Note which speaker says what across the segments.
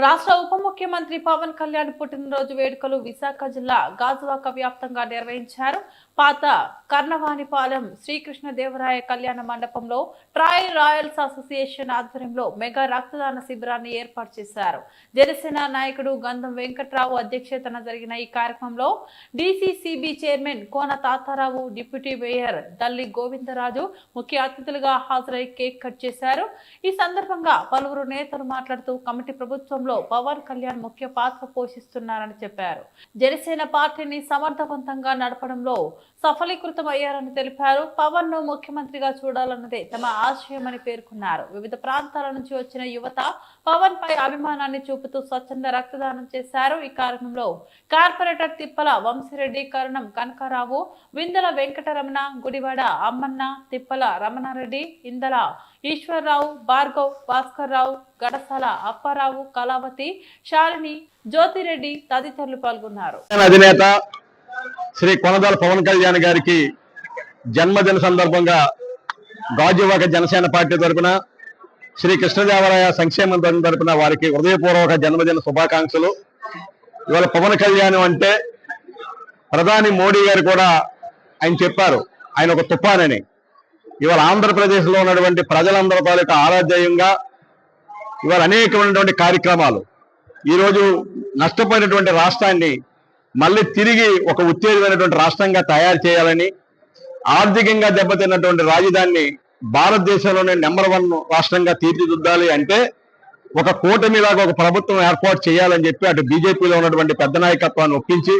Speaker 1: రాష్ట్ర ఉప ముఖ్యమంత్రి పవన్ కళ్యాణ్ పుట్టినరోజు వేడుకలు విశాఖ జిల్లా గాజువాక వ్యాప్తంగా నిర్వహించారు. పాత కర్ణవాణిపాలెం శ్రీకృష్ణదేవరాయ కళ్యాణ మండపంలో ట్రాయ్ రాయల్స్ అసోసియేషన్ ఆధ్వర్యంలో మెగా రక్తదాన శిబిరాన్ని ఏర్పాటు చేశారు. జనసేన నాయకుడు గంధం వెంకట్రావు అధ్యక్షతన జరిగిన ఈ కార్యక్రమంలో DCCB chairman Kona Tatarao deputy mayor Dalli Govindaraju ముఖ్య అతిథులుగా హాజరై కేక్ కట్ చేశారు. ఈ సందర్భంగా పలువురు నేతలు మాట్లాడుతూ కమిటీ ప్రభుత్వంలో పవన్ కళ్యాణ్ ముఖ్య పాత్ర పోషిస్తున్నారని చెప్పారు. జనసేన పార్టీని సమర్థవంతంగా నడపడంలో సఫలీకృతం అయ్యారని తెలిపారు. పవన్ను ముఖ్యమంత్రిగా చూడాలన్నదే తమ ఆశయమని పేర్కొన్నారు. వివిధ ప్రాంతాల నుంచి వచ్చిన యువత పవన్ పై అభిమానాన్ని చూపుతూ స్వచ్ఛంద రక్తదానం చేశారు. ఈ కార్యక్రమంలో కార్పొరేటర్ తిప్పల వంశీరెడ్డి కరణం కనకారావు విందల వెంకటరమణ గుడివాడ అమ్మన్న తిప్పల రమణారెడ్డి ఇందల ఈశ్వర్రావు భార్గవ్ భాస్కర్ రావు గడసాల అప్పారావు కళావతి శాలిని జ్యోతిరెడ్డి తదితరులు పాల్గొన్నారు.
Speaker 2: అధినేత శ్రీ కొనదాల పవన్ కళ్యాణ్ గారికి జన్మదిన సందర్భంగా గాజువాక జనసేన పార్టీ తరపున శ్రీ కృష్ణదేవరాయ సంక్షేమం సంఘం తరపున వారికి హృదయపూర్వక జన్మదిన శుభాకాంక్షలు. ఇవాళ పవన్ కళ్యాణ్ అంటే ప్రధాని మోడీ గారు కూడా ఆయన చెప్పారు ఆయన ఒక తుఫానని ఇవాళ ఆంధ్రప్రదేశ్లో ఉన్నటువంటి ప్రజలందరి తాలూకా ఆరాధ్యంగా ఇవాళ అనేకమైనటువంటి కార్యక్రమాలు. ఈరోజు నష్టపోయినటువంటి రాష్ట్రాన్ని మళ్ళీ తిరిగి ఒక ఉత్తేజమైనటువంటి రాష్ట్రంగా తయారు చేయాలని ఆర్థికంగా దెబ్బతిన్నటువంటి రాజధానిని భారతదేశంలోనే నెంబర్ వన్ రాష్ట్రంగా తీర్చిదిద్దాలి అంటే ఒక కూటమిలాగా ఒక ప్రభుత్వం ఏర్పాటు చేయాలని చెప్పి అటు బీజేపీలో ఉన్నటువంటి పెద్ద నాయకత్వాన్ని ఒప్పించి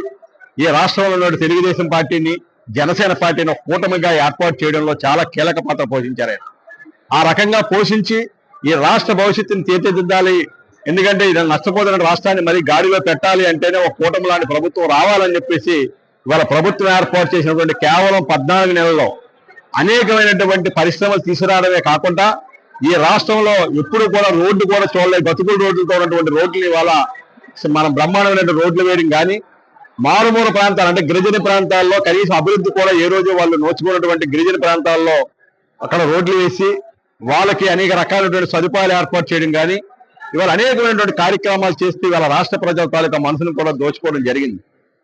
Speaker 2: ఈ రాష్ట్రంలో ఉన్న తెలుగుదేశం పార్టీని జనసేన పార్టీని కూటమిగా ఏర్పాటు చేయడంలో చాలా కీలక పాత్ర పోషించారు ఆయన. ఆ రకంగా పోషించి ఈ రాష్ట్ర భవిష్యత్తుని తీర్చిదిద్దాలి ఎందుకంటే ఇది నష్టపోతున్న రాష్ట్రాన్ని మరీ గాడిలో పెట్టాలి అంటేనే ఒక కూటమి లాంటి ప్రభుత్వం రావాలని చెప్పేసి ఇవాళ ప్రభుత్వం ఏర్పాటు చేసినటువంటి కేవలం పద్నాలుగు నెలల్లో అనేకమైనటువంటి పరిశ్రమలు తీసుకురావడమే కాకుండా ఈ రాష్ట్రంలో ఎప్పుడు కూడా రోడ్డు కూడా చూడలేదు బతుకుల రోడ్లతో ఉన్నటువంటి రోడ్లు ఇవాళ మనం బ్రహ్మాండమైన రోడ్లు వేయడం కానీ మారుమూల ప్రాంతాలు అంటే గిరిజన ప్రాంతాల్లో కనీసం అభివృద్ధి కూడా ఏ రోజు వాళ్ళు నోచుకున్నటువంటి గిరిజన ప్రాంతాల్లో అక్కడ రోడ్లు వేసి వాళ్ళకి అనేక రకాలైనటువంటి సదుపాయాలు ఏర్పాటు చేయడం కానీ ఇవాళ అనేకమైనటువంటి కార్యక్రమాలు చేస్తూ ఇవాళ రాష్ట్ర ప్రజల తాలూకా మనసును కూడా దోచుకోవడం జరిగింది.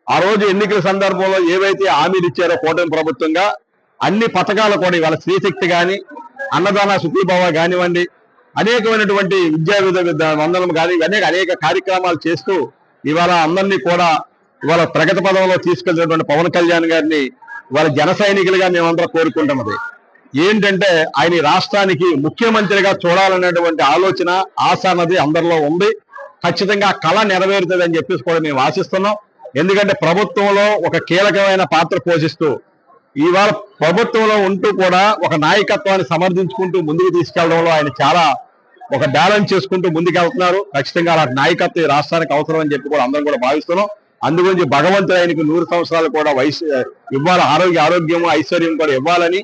Speaker 2: ఆ రోజు ఎన్నికల సందర్భంలో ఏవైతే హామీలు ఇచ్చారో కూటమి ప్రభుత్వంగా అన్ని పథకాలు కూడా ఇవాళ స్త్రీశక్తి కానీ అన్నదాన సుఖీభావ కానివ్వండి అనేకమైనటువంటి విద్యా విధ వందనం కానీ అనేక అనేక కార్యక్రమాలు చేస్తూ ఇవాళ అందరినీ కూడా ఇవాళ ప్రగతి పదంలో తీసుకెళ్తున్నటువంటి పవన్ కళ్యాణ్ గారిని వాళ్ళ జన సైనికులుగా మేమందరం కోరుకుంటున్నది ఏంటంటే ఆయన రాష్ట్రానికి ముఖ్యమంత్రిగా చూడాలనేటువంటి ఆలోచన ఆశ అన్నది అందరిలో ఉంది. ఖచ్చితంగా కళ నెరవేరుతుంది అని చెప్పేసి కూడా మేము ఆశిస్తున్నాం. ఎందుకంటే ప్రభుత్వంలో ఒక కీలకమైన పాత్ర పోషిస్తూ ఇవాళ ప్రభుత్వంలో ఉంటూ కూడా ఒక నాయకత్వాన్ని సమర్థించుకుంటూ ముందుకు తీసుకెళ్ళడంలో ఆయన చాలా ఒక బ్యాలెన్స్ చేసుకుంటూ ముందుకు వెళ్తున్నారు ఖచ్చితంగా అలాంటి నాయకత్వం రాష్ట్రానికి అవసరం అని చెప్పి కూడా అందరం కూడా భావిస్తున్నాం. అందుగురించి భగవంతుడు ఆయనకు నూరు సంవత్సరాలు కూడా వయసు ఇవ్వాలి. ఆరోగ్య ఆరోగ్యము ఐశ్వర్యం కూడా ఇవ్వాలని.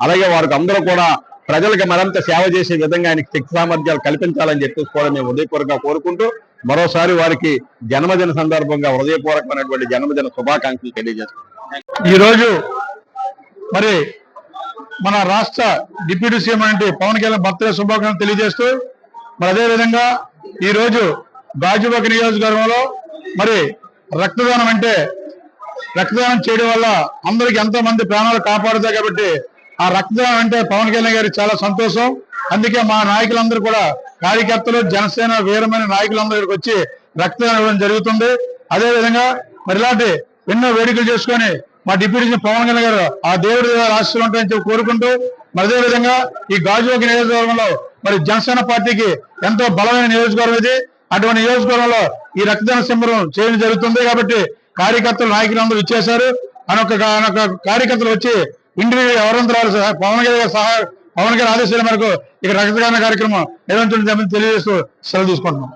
Speaker 2: అలాగే వారికి అందరూ కూడా ప్రజలకు మరింత సేవ చేసే విధంగా ఆయనకి శక్తి సామర్థ్యాలు కల్పించాలని చెప్పేసి కూడా మేము హృదయపూర్వకంగా కోరుకుంటూ మరోసారి వారికి జన్మదిన సందర్భంగా హృదయపూర్వకమైనటువంటి జన్మదిన శుభాకాంక్షలు తెలియజేస్తున్నాం.
Speaker 3: ఈ రోజు మరి మన రాష్ట్ర డిప్యూటీ సీఎం అంటే పవన్ కళ్యాణ్ బర్త్డే శుభాకాంక్షలు తెలియజేస్తూ మరి అదే విధంగా ఈ రోజు గాజువాక నియోజకవర్గంలో మరి రక్తదానం అంటే రక్తదానం చేయడం వల్ల అందరికి ఎంతో మంది ప్రాణాలు కాపాడుతాయి కాబట్టి ఆ రక్తదానం అంటే పవన్ కళ్యాణ్ గారికి చాలా సంతోషం. అందుకే మా నాయకులందరూ కూడా కార్యకర్తలు జనసేన వీరమైన నాయకులందరూ వచ్చి రక్తదానం ఇవ్వడం జరుగుతుంది. అదేవిధంగా మరి ఇలాంటి ఎన్నో వేడుకలు చేసుకొని మా డిప్యూటీ పవన్ కళ్యాణ్ గారు ఆ దేవుడి ఆశలు ఉంటాయని చెప్పి కోరుకుంటూ మరి అదేవిధంగా ఈ గాజువాక నియోజకవర్గంలో మరి జనసేన పార్టీకి ఎంతో బలమైన నియోజకవర్గం ఇది. అటువంటి నియోజకవర్గంలో ఈ రక్తదాన సంబరం చేయడం జరుగుతుంది కాబట్టి కార్యకర్తలు నాయకులందరూ ఇచ్చేశారు అనొక అనొక కార్యకర్తలు వచ్చి ఇంటిని ఎవరంతరాలు పవన్ గారి సహా పవన్ గారి ఆదేశాల మేరకు ఇక్కడ రక్తదాన కార్యక్రమం నిర్వహించడం తెలియజేస్తూ సెలవు తీసుకుంటున్నాం.